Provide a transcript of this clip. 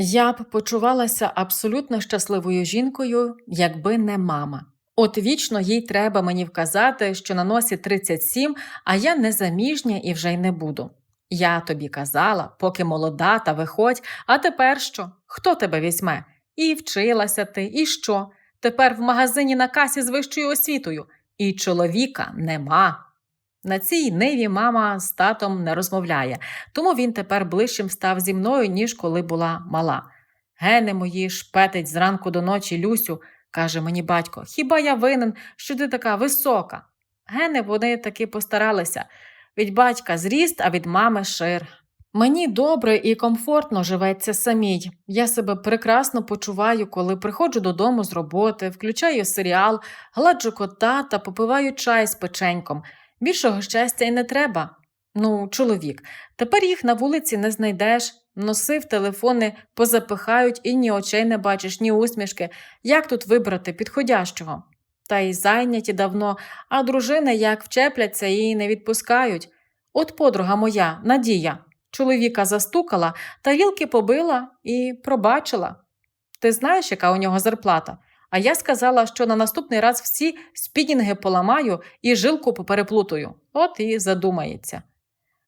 Я б почувалася абсолютно щасливою жінкою, якби не мама. От вічно їй треба мені вказати, що на носі 37, а я не заміжня і вже й не буду. Я тобі казала, поки молода та виходь, а тепер що? Хто тебе візьме? І вчилася ти, і що? Тепер в магазині на касі з вищою освітою, і чоловіка нема. На цій ниві мама з татом не розмовляє, тому він тепер ближчим став зі мною, ніж коли була мала. Гени мої шпетить зранку до ночі Люсю, каже мені батько, хіба я винен, що ти така висока? Гени вони таки постаралися. Від батька зріст, а від мами шир. Мені добре і комфортно живеться самій. Я себе прекрасно почуваю, коли приходжу додому з роботи, включаю серіал, гладжу кота та попиваю чай з печеньком. Більшого щастя й не треба. Ну, чоловік, тепер їх на вулиці не знайдеш. Носив телефони, позапихають і ні очей не бачиш, ні усмішки. Як тут вибрати підходящого? Та й зайняті давно, а дружини як вчепляться і не відпускають. От подруга моя, Надія, чоловіка застукала, тарілки побила і пробачила. Ти знаєш, яка у нього зарплата? А я сказала, що на наступний раз всі спінінги поламаю і жилку попереплутую. От і задумається.